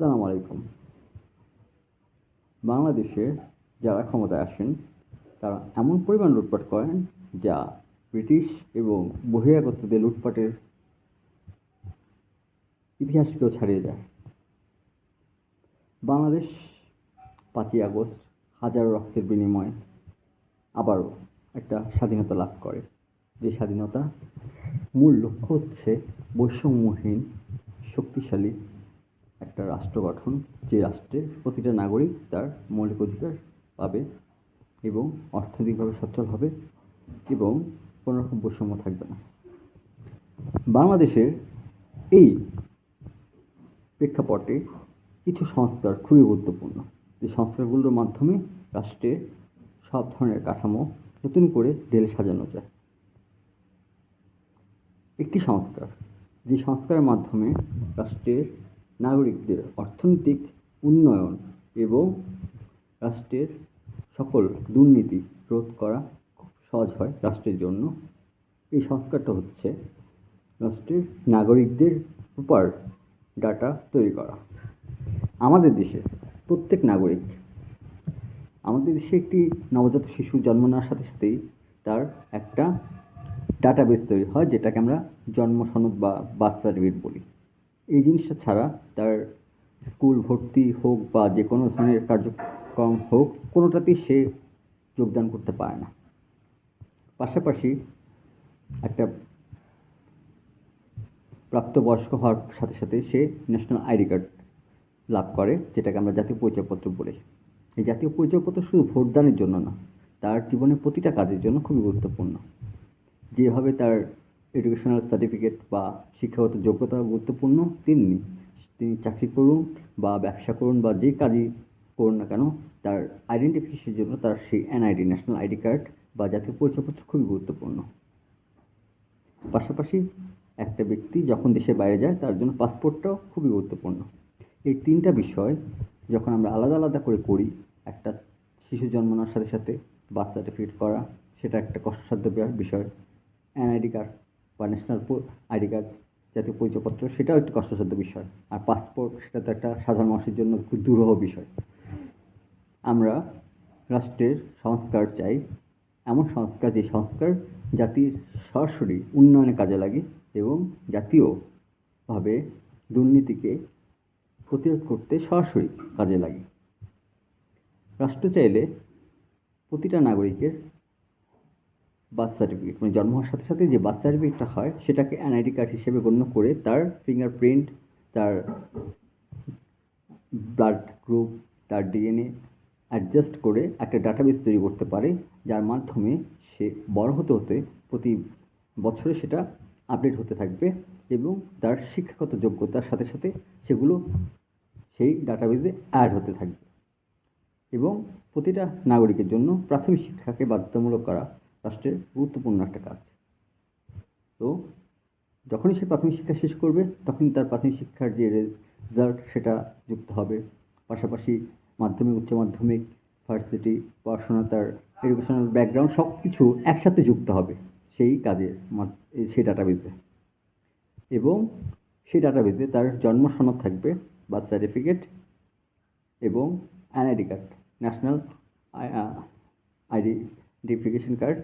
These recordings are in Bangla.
আসসালামু আলাইকুম। বাংলাদেশে যারা ক্ষমতায় আসেন, তারা এমন পরিমাণ লুটপাট করেন যা ব্রিটিশ এবং বহিরাগতদের লুটপাটের ইতিহাসকেও ছাড়িয়ে যায় বাংলাদেশ পাঁচই আগস্ট হাজারো রক্তের বিনিময়ে আবারও একটা স্বাধীনতা লাভ করে। যে স্বাধীনতা মূল লক্ষ্য হচ্ছে বৈষম্যহীন, শক্তিশালী একটা রাষ্ট্র গঠন, যে রাষ্ট্রের প্রতিটা নাগরিক তার মৌলিক অধিকার পাবে এবং অর্থনৈতিকভাবে সচ্ছল হবে এবং কোনো রকম বৈষম্য থাকবে না। বাংলাদেশের এই প্রেক্ষাপটে কিছু সংস্কার খুবই গুরুত্বপূর্ণ। যে সংস্কারগুলোর মাধ্যমে রাষ্ট্রের সব ধরনের কাঠামো নতুন করে ঢেলে সাজানো যায়। একটি সংস্কার, যে সংস্কারের মাধ্যমে রাষ্ট্রের নাগরিকদের অর্থনৈতিক উন্নয়ন এবং রাষ্ট্রের সকল দুর্নীতি রোধ করা খুব সহজ হয় রাষ্ট্রের জন্য। এই সংস্কারটা হচ্ছে রাষ্ট্রের নাগরিকদের প্রপার ডাটা তৈরি করা। আমাদের দেশে প্রত্যেক নাগরিক, আমাদের দেশে একটি নবজাত শিশু জন্ম নেওয়ার সাথে সাথেই তার একটা ডাটাবেস তৈরি হয়, যেটাকে আমরা জন্ম সনদ বা বার্থ সার্টিফিকেট বলি। এই জিনিসটা ছাড়া তার স্কুল, ভর্তি হোক বা যে কোনো ধরনের কার্যক্রম হোক, কোনোটাতেই সে যোগদান করতে পারে না। পাশাপাশি একটা প্রাপ্তবয়স্ক হওয়ার সাথে সাথে সে ন্যাশনাল আইডি কার্ড লাভ করে, যেটাকে আমরা জাতীয় পরিচয়পত্র বলি। এই জাতীয় পরিচয়পত্র শুধু ভোটদানের জন্য না, তার জীবনের প্রতিটা কাজের জন্য খুবই গুরুত্বপূর্ণ। যেভাবে তার এডুকেশনাল সার্টিফিকেট বা শিক্ষাগত যোগ্যতা গুরুত্বপূর্ণ তেমনি তিনি চাকরি করুন বা ব্যবসা করুন বা যে কাজই করুন না কেন, তার আইডেন্টিফিকেশনের জন্য তার সেই এনআইডি ন্যাশনাল আইডি কার্ড বা জাতীয় পরিচয়পত্র খুবই গুরুত্বপূর্ণ। পাশাপাশি একটা ব্যক্তি যখন দেশের বাইরে যায়, তার জন্য পাসপোর্টটাও খুবই গুরুত্বপূর্ণ। এই তিনটা বিষয় যখন আমরা আলাদা আলাদা করে করি, একটা শিশু জন্মানোর সাথে সাথে বার্থ সার্টিফিকেট করা, সেটা একটা কষ্টসাধ্য বিষয়। এনআইডি কার্ড বা ন্যাশনাল আইডি কার্ড জাতীয় পরিচয়পত্র, সেটাও একটি কষ্টসাধ্য বিষয়। আর পাসপোর্ট সেটা তো একটা সাধারণ মানুষের জন্য খুব দুরূহ বিষয়। আমরা রাষ্ট্রের সংস্কার চাই। এমন সংস্কার যে সংস্কার জাতির সরাসরি উন্নয়নে কাজে লাগে এবং জাতীয়ভাবে দুর্নীতিকে প্রতিরোধ করতে সরাসরি কাজে লাগে। রাষ্ট্র চাইলে প্রতিটা নাগরিকের বার্থ সার্টিফিকেট মানে জন্ম হওয়ার সাথে সাথে যে বার্থ সার্টিফিকেটটা হয়, সেটাকে এনআইডি কার্ড হিসেবে গণ্য করে তার ফিঙ্গারপ্রিন্ট তার ব্লাড গ্রুপ তার ডিএনএ অ্যাডজাস্ট করে একটা ডাটাবেস তৈরি করতে পারে, যার মাধ্যমে সে বড় হতে হতে প্রতি বছরে সেটা আপডেট হতে থাকবে এবং তার শিক্ষাগত যোগ্যতার সাথে সাথে সেগুলো সেই ডাটাবেসে অ্যাড হতে থাকবে। এবং প্রতিটা নাগরিকের জন্য প্রাথমিক শিক্ষাকে বাধ্যতামূলক করা রাষ্ট্রের গুরুত্বপূর্ণ একটা কাজ। তো যখনই সে প্রাথমিক শিক্ষা শেষ করবে, তখনই তার প্রাথমিক শিক্ষার যে রেজাল্ট সেটা যুক্ত হবে। পাশাপাশি মাধ্যমিক, উচ্চ মাধ্যমিক ভার্সিটি পড়াশোনা, তার এডুকেশনাল ব্যাকগ্রাউন্ড সব কিছু একসাথে যুক্ত হবে সেই কাজের সেই ডাটাবেসে এবং সেই ডাটাবেসে তার জন্ম সনদ থাকবে বার্থ সার্টিফিকেট এবং NID card national identification card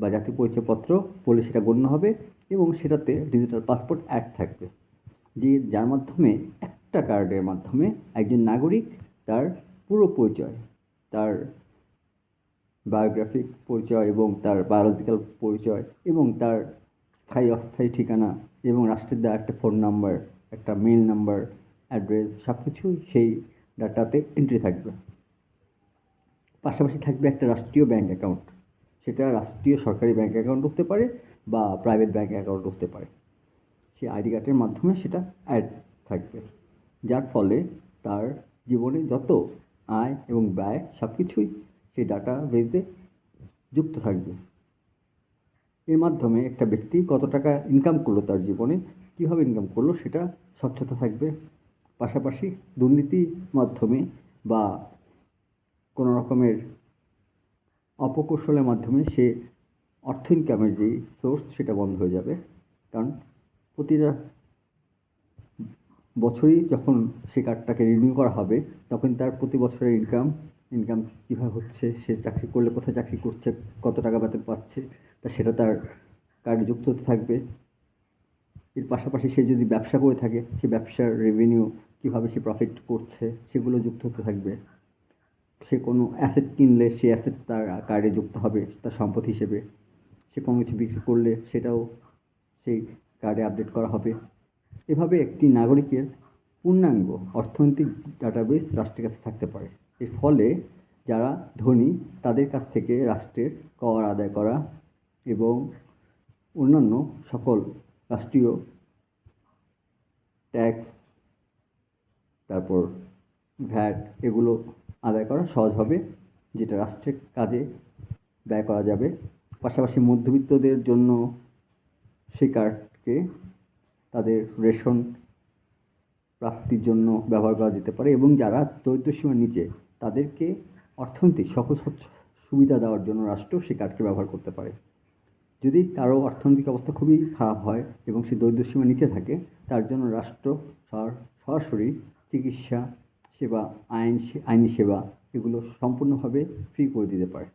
বা জাতীয় পরিচয়পত্র বলে সেটা গণ্য হবে এবং সেটাতে ডিজিটাল পাসপোর্ট অ্যাড থাকবে। যে যার মাধ্যমে একটা কার্ডের মাধ্যমে একজন নাগরিক তার পুরো পরিচয়, তার বায়োগ্রাফিক পরিচয় এবং তার বায়োলজিক্যাল পরিচয় এবং তার স্থায়ী অস্থায়ী ঠিকানা এবং রাষ্ট্রের দেওয়া একটা ফোন নাম্বার একটা মেল নাম্বার অ্যাড্রেস সব কিছুই সেই ডাটাতে এন্ট্রি থাকবে। পাশাপাশি থাকবে একটা রাষ্ট্রীয় ব্যাঙ্ক অ্যাকাউন্ট সেটা রাষ্ট্রীয় সরকারি ব্যাঙ্ক অ্যাকাউন্ট হতে পারে বা প্রাইভেট ব্যাঙ্ক অ্যাকাউন্ট হতে পারে। সেই আইডি কার্ডের মাধ্যমে সেটা অ্যাড থাকবে। যার ফলে তার জীবনে যত আয় এবং ব্যয় সব কিছুই সেই ডাটা বেসে যুক্ত থাকবে। এর মাধ্যমে একটা ব্যক্তি কত টাকা ইনকাম করল তার জীবনে, কীভাবে ইনকাম করল সেটা স্বচ্ছতা থাকবে। পাশাপাশি দুর্নীতির মাধ্যমে বা কোনো রকমের অপকৌশলের মাধ্যমে সে অর্থ ইনকামের যেই সোর্স সেটা বন্ধ হয়ে যাবে। কারণ প্রতিটা বছরই যখন সে কার্ডটাকে রিনিউ করা হবে, তখন তার প্রতি বছরের ইনকাম ইনকাম কীভাবে হচ্ছে, সে চাকরি করলে কোথায় চাকরি করছে, কত টাকা বেতন পাচ্ছে, তা সেটা তার কার্ডে যুক্ত হতে থাকবে। এর পাশাপাশি সে যদি ব্যবসা করে থাকে, সে ব্যবসার রেভিনিউ কীভাবে সে প্রফিট করছে, সেগুলো যুক্ত হতে থাকবে। সে কোনো অ্যাসেট কিনলে সে অ্যাসেট তার কার্ডে যুক্ত হবে, তার সম্পদ হিসেবে। সে কোনো কিছু বিক্রি করলে সেটাও সেই কার্ডে আপডেট করা হবে। এভাবে একটি নাগরিকের পূর্ণাঙ্গ অর্থনৈতিক ডাটাবেস রাষ্ট্রের কাছে থাকতে পারে। এর ফলে যারা ধনী, তাদের কাছ থেকে রাষ্ট্রের কর আদায় করা এবং অন্যান্য সকল রাষ্ট্রীয় ট্যাক্স তারপর ভ্যাট এগুলো আদায় করা সহজ হবে, যেটা রাষ্ট্রের কাজে ব্যয় করা যাবে। পাশাপাশি মধ্যবিত্তদের জন্য সেই কার্ডকে তাদের রেশন প্রাপ্তির জন্য ব্যবহার করা যেতে পারে এবং যারা দরিদ্রসীমার নিচে, তাদেরকে অর্থনৈতিক সকল সুবিধা দেওয়ার জন্য রাষ্ট্র সেই কার্ডকে ব্যবহার করতে পারে। যদি কারও অর্থনৈতিক অবস্থা খুবই খারাপ হয় এবং সে দরিদ্রসীমার নিচে থাকে, তার জন্য রাষ্ট্র সর- সরাসরি চিকিৎসা সেবা, আইন আইনি সেবা এগুলো সম্পূর্ণভাবে ফ্রি করে দিতে পারে।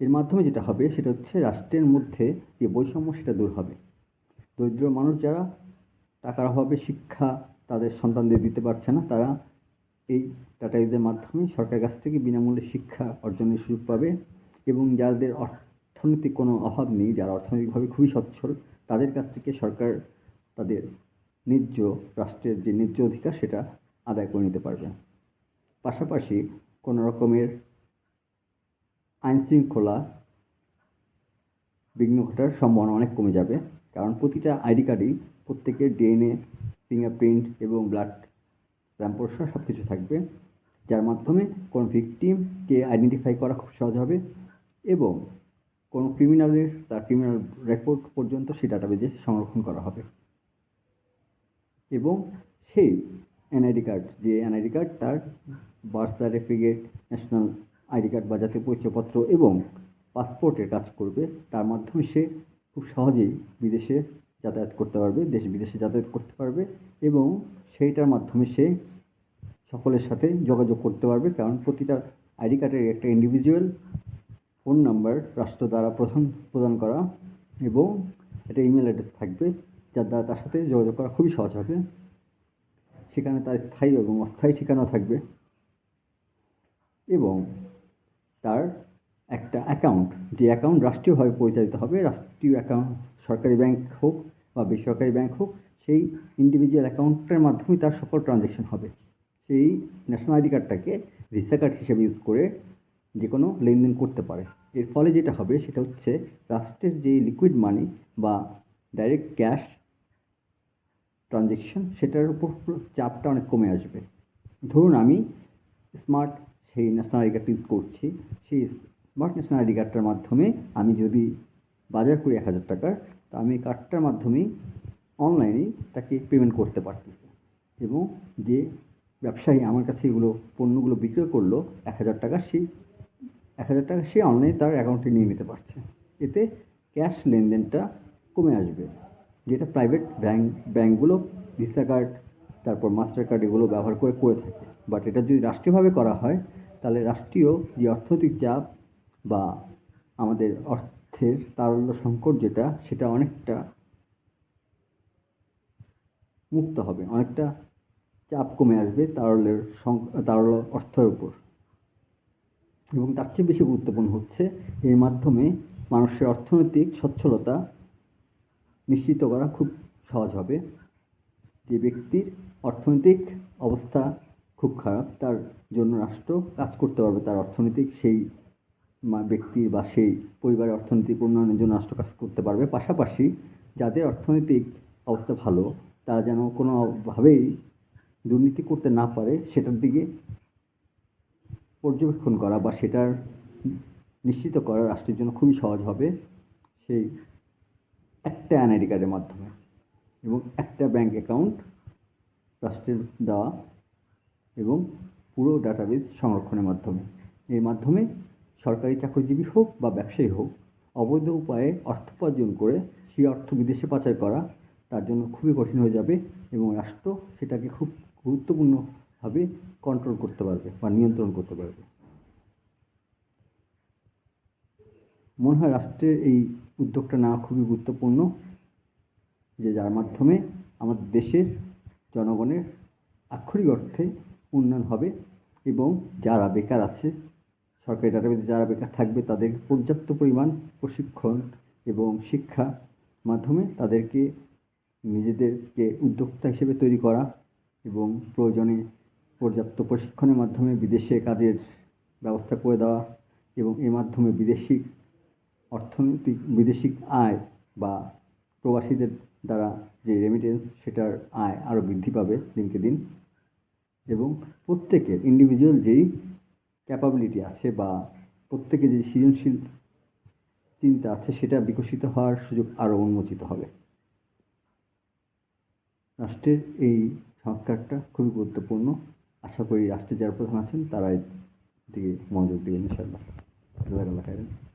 এর মাধ্যমে যেটা হবে সেটা হচ্ছে রাষ্ট্রের মধ্যে যে বৈষম্য সেটা দূর হবে। দরিদ্র মানুষ যারা টাকার অভাবে শিক্ষা তাদের সন্তানদের দিতে পারছে না, তারা এই টাটাইজের মাধ্যমে সরকারের কাছ থেকে বিনামূল্যে শিক্ষা অর্জনের সুযোগ পাবে এবং যাদের অর্থনৈতিক কোনো অভাব নেই, যারা অর্থনৈতিকভাবে খুবই সচ্ছল, তাদের কাছ থেকে সরকার তাদের ন্যায্য, রাষ্ট্রের যে ন্যায্য অধিকার সেটা আদায় করে নিতে পারবে। পাশাপাশি কোনো রকমের আইনশৃঙ্খলা বিঘ্ন ঘটার সম্ভাবনা অনেক কমে যাবে, কারণ প্রতিটা আইডি কার্ডেই প্রত্যেকের ডিএনএ ফিঙ্গারপ্রিন্ট এবং ব্লাড স্যাম্পল সব কিছু থাকবে, যার মাধ্যমে কোনো ভিকটিমকে আইডেন্টিফাই করা খুব সহজ হবে এবং কোনো ক্রিমিনালের, তার ক্রিমিনাল রেকর্ড পর্যন্ত সেই ডাটাবেজে সংরক্ষণ করা হবে। এবং সেই এনআইডি কার্ড যে এনআইডি কার্ড তার birth certificate national ID card বা জাতীয় পরিচয়পত্র এবং পাসপোর্টের কাজ করবে। তার মাধ্যমে সে খুব সহজেই বিদেশে যাতায়াত করতে পারবে, দেশ বিদেশে যাতায়াত করতে পারবে এবং সেইটার মাধ্যমে সে সকলের সাথে যোগাযোগ করতে পারবে। কারণ প্রতিটা আইডি কার্ডের একটা ইন্ডিভিজুয়াল ফোন নাম্বার রাষ্ট্র দ্বারা প্রধান, প্রদান করা এবং একটা ইমেল অ্যাড্রেস থাকবে, যার দ্বারা তার সাথে যোগাযোগ করা খুবই সহজ হবে। সেখানে তার স্থায়ী এবং অস্থায়ী ঠিকানা থাকবে এবং তার একটা অ্যাকাউন্ট যে অ্যাকাউন্ট রাষ্ট্রীয়ভাবে পরিচালিত হবে, রাষ্ট্রীয় অ্যাকাউন্ট সরকারি ব্যাংক হোক বা বেসরকারি ব্যাংক হোক, সেই ইন্ডিভিজুয়াল অ্যাকাউন্টের মাধ্যমেই তার সকল ট্রানজ্যাকশন হবে। সেই ন্যাশনাল আইডি কার্ডটাকে ভিসা কার্ড হিসেবে ইউজ করে যে কোনো লেনদেন করতে পারে। এর ফলে যেটা হবে সেটা হচ্ছে রাষ্ট্রের যে লিকুইড মানি বা ডাইরেক্ট ক্যাশ ট্রানজ্যাকশন সেটার উপর চাপটা অনেক কমে আসবে। ধরুন আমি স্মার্ট সেই ন্যাশনাল আইডি কার্ডটা করছি, সেই স্মার্ট ন্যাশনাল আইডি কার্ডটার মাধ্যমে আমি যদি বাজার করি এক হাজার টাকার, তো আমি কার্ডটার মাধ্যমেই অনলাইনেই তাকে পেমেন্ট করতে পারতেছি। এবং যে ব্যবসায়ী আমার কাছে এগুলো পণ্যগুলো বিক্রয় করল, এক হাজার টাকা সেই এক হাজার টাকা সে অনলাইনে তার অ্যাকাউন্টে নিয়ে নিতে পারছে। এতে ক্যাশ লেনদেনটা কমে আসবে। যেটা প্রাইভেট ব্যাংক ব্যাংকগুলো ভিসা কার্ড তারপর মাস্টার কার্ড এগুলো ব্যবহার করে করে থাকে। বাট এটা যদি রাষ্ট্রীয়ভাবে করা হয়, তাহলে রাষ্ট্রীয় যে অর্থনৈতিক চাপ বা আমাদের অর্থের তারল্য সংকট যেটা, সেটা অনেকটা মুক্ত হবে, অনেকটা চাপ কমে আসবে তারল্যের সং- তারল্য অর্থের উপর। এবং তার চেয়ে বেশি গুরুত্বপূর্ণ হচ্ছে এর মাধ্যমে মানুষের অর্থনৈতিক সচ্ছলতা নিশ্চিত করা খুব সহজ হবে। যে ব্যক্তির অর্থনৈতিক অবস্থা খুব খারাপ, তার জন্য রাষ্ট্র কাজ করতে পারবে, তার অর্থনৈতিক সেই ব্যক্তি বা সেই পরিবারের অর্থনৈতিক উন্নয়নের জন্য রাষ্ট্র কাজ করতে পারবে। পাশাপাশি যাদের অর্থনৈতিক অবস্থা ভালো, তারা যেন কোনোভাবেই দুর্নীতি করতে না পারে, সেটার দিকে পর্যবেক্ষণ করা বা সেটার নিশ্চিত করা রাষ্ট্রের জন্য খুবই সহজ হবে। সেই একটা এনআইডি কার্ডের মাধ্যমে এবং একটা ব্যাঙ্ক অ্যাকাউন্ট, রাষ্ট্রের দেওয়া এবং পুরো ডাটাবেস সংরক্ষণের মাধ্যমে। এর মাধ্যমে সরকারি চাকরিজীবী হোক বা ব্যবসায়ী হোক, অবৈধ উপায়ে অর্থ উপার্জন করে সেই অর্থ বিদেশে পাচার করা তার জন্য খুবই কঠিন হয়ে যাবে এবং রাষ্ট্র সেটাকে খুব গুরুত্বপূর্ণভাবে কন্ট্রোল করতে পারবে বা নিয়ন্ত্রণ করতে পারবে। মনে হয় রাষ্ট্রের এই উদ্যোগটা নেওয়া খুবই গুরুত্বপূর্ণ, যে যার মাধ্যমে আমাদের দেশের জনগণের আক্ষরিক অর্থে উন্নয়ন হবে এবং যারা বেকার আছে, সরকারি ডাটাবেজে যারা বেকার থাকবে, তাদের পর্যাপ্ত পরিমাণ প্রশিক্ষণ এবং শিক্ষা মাধ্যমে তাদেরকে নিজেদেরকে উদ্যোক্তা হিসেবে তৈরি করা এবং প্রয়োজনে পর্যাপ্ত প্রশিক্ষণের মাধ্যমে বিদেশে কাজের ব্যবস্থা করে দেওয়া এবং এর মাধ্যমে বিদেশি অর্থনৈতিক বিদেশি আয় বা প্রবাসীদের দ্বারা যে রেমিটেন্স সেটার আয় আরও বৃদ্ধি পাবে দিনকে দিন এবং প্রত্যেকের ইন্ডিভিজুয়াল যেই ক্যাপাবিলিটি আছে বা প্রত্যেকে যে সৃজনশীল চিন্তা আছে সেটা বিকশিত হওয়ার সুযোগ আরও উন্মোচিত হবে। রাষ্ট্রের এই সংস্কারটা খুবই গুরুত্বপূর্ণ। আশা করি রাষ্ট্রে যারা প্রধান আছেন তারা দিকে মনোযোগ দেবেন ইনশাআল্লাহ। জাজাকাল্লাহ খাইরান।